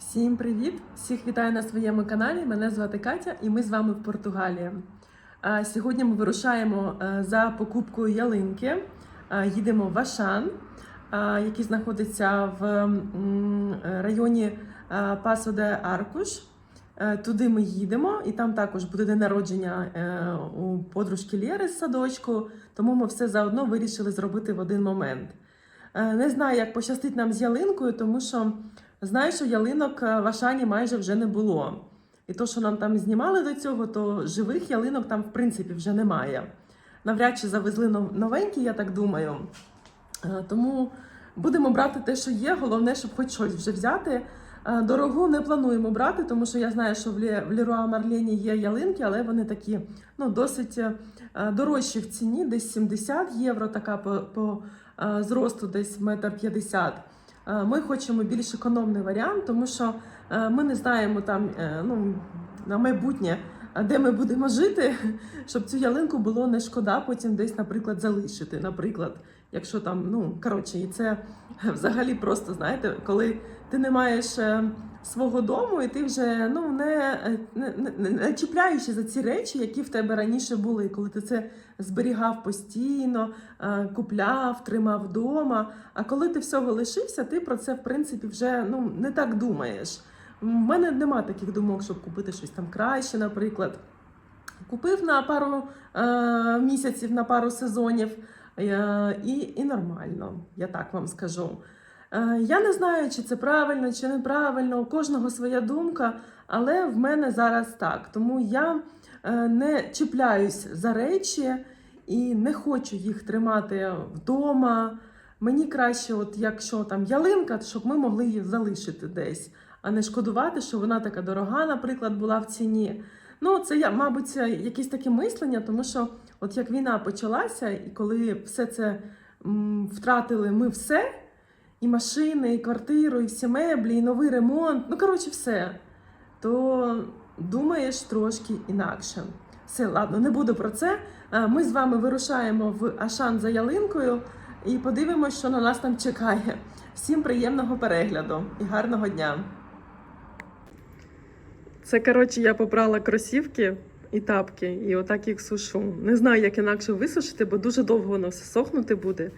Всім привіт! Всіх вітаю на своєму каналі. Мене звати Катя, і ми з вами в Португалії. Сьогодні ми вирушаємо е, за покупкою ялинки. Їдемо в Ашан, який знаходиться в районі е, Пасо де Аркуш. Е, Туди ми їдемо, і там також буде день народження у подружки Лєри з садочку, тому ми все заодно вирішили зробити в один момент. Не знаю, як пощастить нам з ялинкою, тому що знаю, що ялинок е, в Ашані майже вже не було. І то, що нам там знімали до цього, то живих ялинок там в принципі вже немає. Навряд чи завезли новенькі, я так думаю. Е, Тому будемо брати те, що є. Головне, щоб хоч щось вже взяти. Е, Дорогу не плануємо брати, тому що я знаю, що в Леруа Марлені є ялинки, але вони такі ну, досить дорожчі в ціні, десь 70 євро, така по, по зросту десь метр п'ятдесят. Е, Ми хочемо більш економний варіант, тому що е, ми не знаємо там е, ну, на майбутнє, де ми будемо жити, щоб цю ялинку було не шкода потім десь, наприклад, залишити. Наприклад, якщо там, ну коротше, і це взагалі просто знаєте, коли ти не маєш е, свого дому, і ти вже ну не, е, не, не, не чіпляєшся за ці речі, які в тебе раніше були, коли ти це зберігав постійно, е, купляв, тримав вдома. А коли ти всього лишився, ти про це в принципі вже ну не так думаєш. У мене нема таких думок, щоб купити щось там краще, наприклад. Купив на пару е, місяців, на пару сезонів, е, і, і нормально, я так вам скажу. Е, я не знаю, чи це правильно, чи неправильно, у кожного своя думка, але в мене зараз так. Тому я е, не чіпляюсь за речі і не хочу їх тримати вдома. Мені краще, от якщо там ялинка, щоб ми могли її залишити десь, а не шкодувати, що вона така дорога, наприклад, була в ціні. Ну, це я, мабуть, якісь таке мислення, тому що от як війна почалася, і коли все це втратили ми все, і машини, і квартиру, і всі меблі, і новий ремонт, ну коротше, все, то думаєш трошки інакше. Все, ладно, не буду про це. Е, Ми з вами вирушаємо в Ашан за ялинкою і подивимось, що на нас там чекає. Всім приємного перегляду і гарного дня! Це, коротше, я попрала кросівки і тапки, і отак їх сушу. Не знаю, як інакше висушити, бо дуже довго воно все сохнути буде.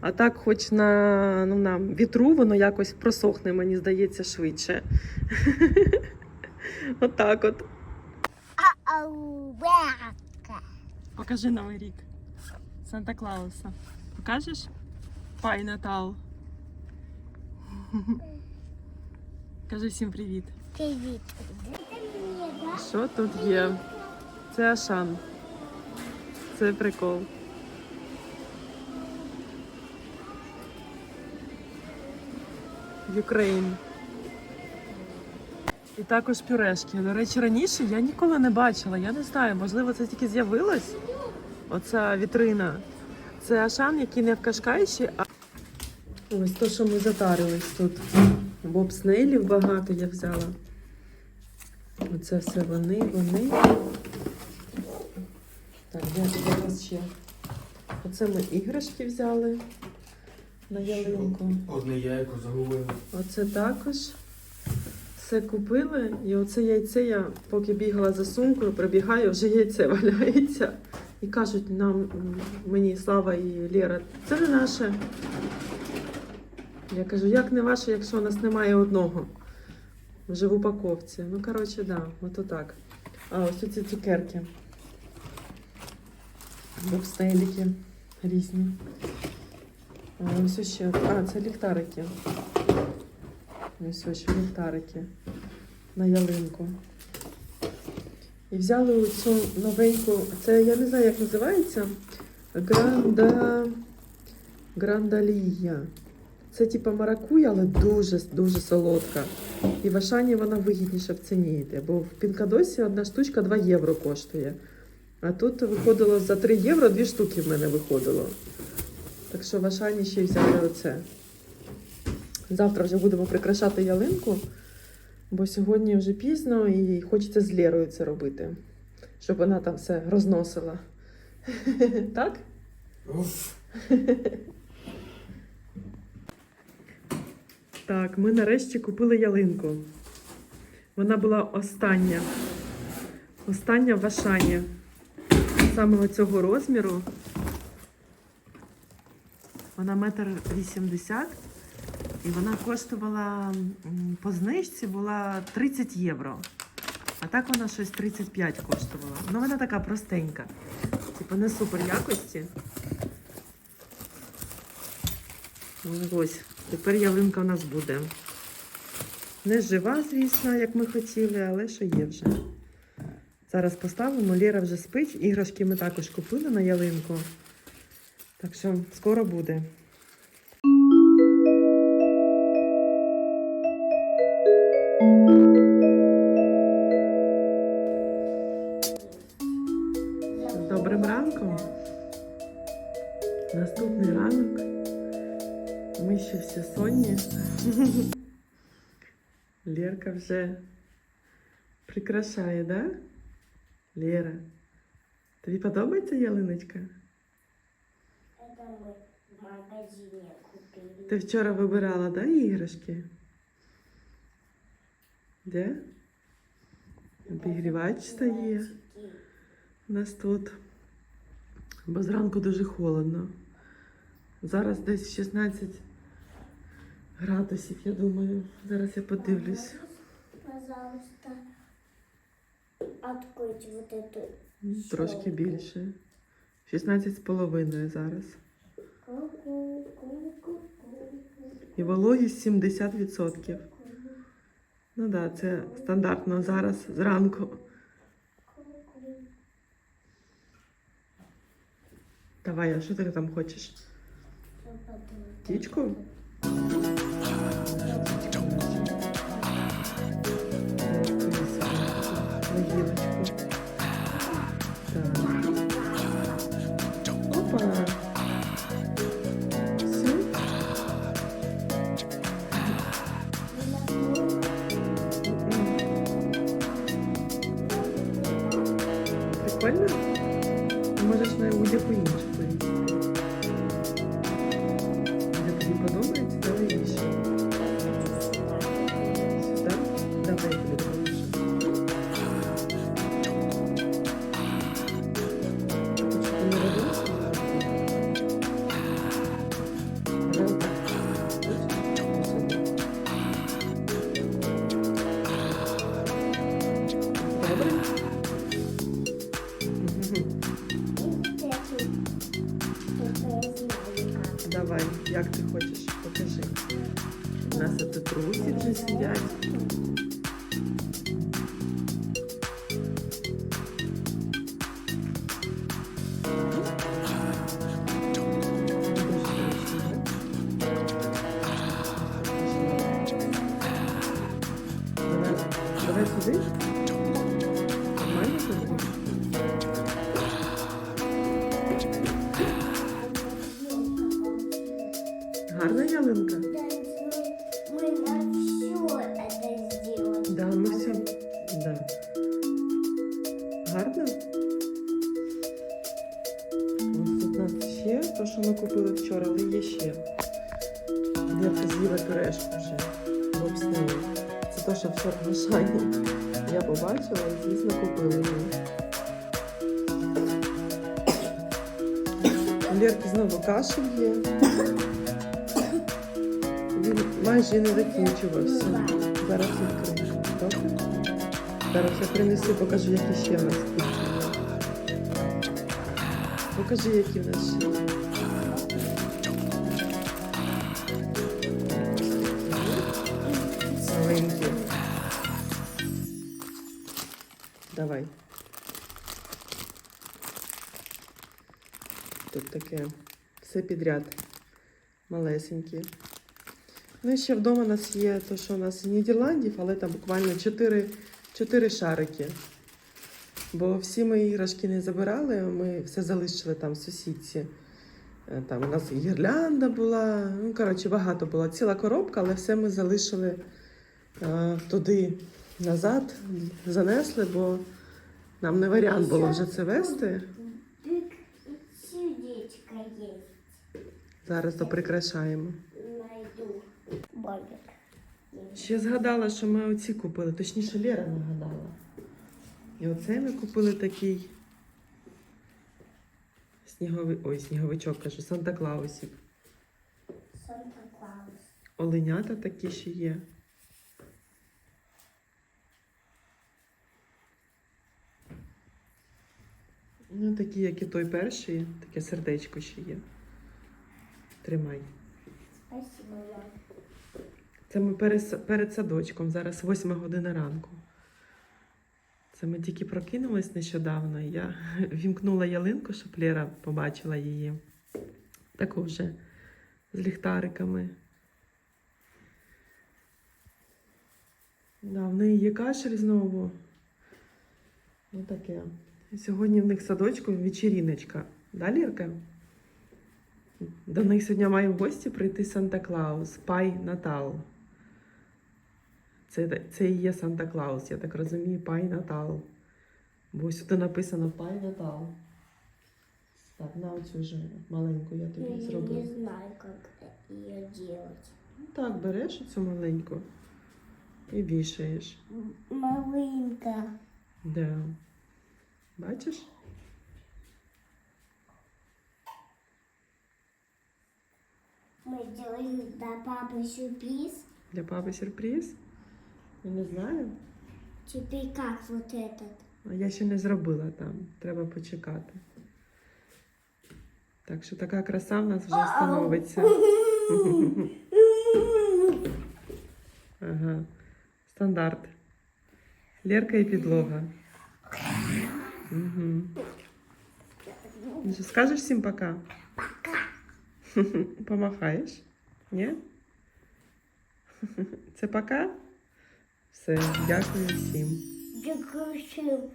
А так, хоч на, ну, на вітру, воно якось просохне, мені здається, швидше. Отак от. Покажи новий рік. Санта Клауса. Покажеш? Пай Натал. Кажи всім привіт. Привіт. Що тут є? Це Ашан. Це прикол. Україн. І також пюрешки. До речі, раніше я ніколи не бачила. Я не знаю, можливо, це тільки з'явилось. Оця вітрина. Це Ашан, який не в Кашкайші, а ось то, що ми затарились тут. Бобснейлів багато я взяла. Оце все вони, вони. Так, я зараз ще. Оце ми іграшки взяли на ялинку. Одне яйко загубили. Оце також все купили. І оце яйце я, поки бігала за сумкою, прибігаю, вже яйце валяється. І кажуть нам, мені Слава і Лера, це не наше. Я кажу, як не ваше, якщо у нас немає одного вже в упаковці. Ну, коротше, да, от так. А ось ці цукерки. Бокстейліки різні. А, ось ще. А, це ліхтарики. Ось ще ліхтарики на ялинку. І взяли оцю новеньку, це я не знаю, як називається. Гранда. Грандалія. Це типа маракуя, але дуже дуже солодка. І в Ашані вона вигідніша в ціні йде, бо в Пінкадосі одна штучка 2 євро коштує. А тут виходило за 3 євро, дві штуки в мене виходило. Так що в Ашані ще взяли оце. Завтра вже будемо прикрашати ялинку, бо сьогодні вже пізно і хочеться з Лєрою це робити, щоб вона там все розносила. Так? Так, ми нарешті купили ялинку. Вона була остання. Остання в Ашані. Саме цього розміру. Вона метр вісімдесят. І вона коштувала по знижці була 30 євро. А так вона щось 35 коштувала. Ну вона така простенька. Типу не супер якості. Ось, тепер ялинка у нас буде. Не жива, звісно, як ми хотіли, але що є вже. Зараз поставимо, Лєра вже спить. Іграшки ми також купили на ялинку. Так що скоро буде. Вже прикрашає, да? Лера, тобі подобається ялиночка? Это мы в магазине купили. Ти вчора вибирала, да, іграшки? Де? Обігрівач стає у нас тут. Бо зранку дуже холодно. Зараз десь 16 градусів, я думаю. Зараз я подивлюсь. Пожалуйста, откройте вот эту. Трошки більше. 16 з половиною зараз. Ку-ку-ку-ку-ку. І вологість 70%. Ну так, да, це стандартно зараз зранку. Давай, а що ти там хочеш? Птічку? Прикольно? Можеш на будь-яку іншу як ти хочеш, покажи. У нас тут русі вже сидять. Я це з'їла пюрешку вже. Боб. Це те, що в Ашані. Я побачила і, звісно, купила її. У Лерки знову кашель є. Він майже не закінчувався. Зараз відкрию. Добре? Зараз я принесу, покажу, які ще в нас. Покажи, які в нас ще. Давай. Тут таке все підряд. Малесенькі. Ну і ще вдома у нас є те, що у нас з Нідерландів, але там буквально 4, 4 шарики. Бо всі мої іграшки не забирали, ми все залишили там в сусідці. Е, Там у нас і гірлянда була. Ну, коротше, багато було. Ціла коробка, але все ми залишили е, туди назад, занесли, бо нам не варіант було вже це вести. Сердечко есть. Зараз доприкрашаємо. Найду. Бобик. Ще згадала, що ми оці купили, точніше Лера нагадала. І оцей ми купили такий сніговий, ой, сніговичок, кажу, Санта-Клаусик. Санта-Клаус. Оленята такі ще є. Ну, такі, як і той перший, таке сердечко ще є. Тримай. Спасибо, мам. Це ми перед, перед садочком, зараз 8 година ранку. Це ми тільки прокинулись нещодавно. Я вімкнула ялинку, щоб Лера побачила її. Таку вже з ліхтариками. Да, в неї є кашель знову. Ну таке. Сьогодні в них садочку вечіріночка. Да, Лірка? До них сьогодні має в гості прийти Санта-Клаус, Пай Натал. Це, це і є Санта-Клаус, я так розумію, Пай Натал. Бо сюди написано Пай Натал. Так, на оцю вже маленьку я Я тобі не зроблю. знаю, как ее делать. Ну так, береш оцю маленьку і вішаєш. Маленька. Да. Бачиш? Мы делаем для папы сюрприз. Для папи сюрприз. Я не знаю. Теперь как вот этот? А я ще не зробила там. Треба почекати. Так що така краса в нас вже становиться. Ага. Стандарт. Лерка і підлога. Угу. Ну що, Скажеш всім пока? Пока. Помахаєш? Ні? Це пока? Все, дякую всім. Дякую.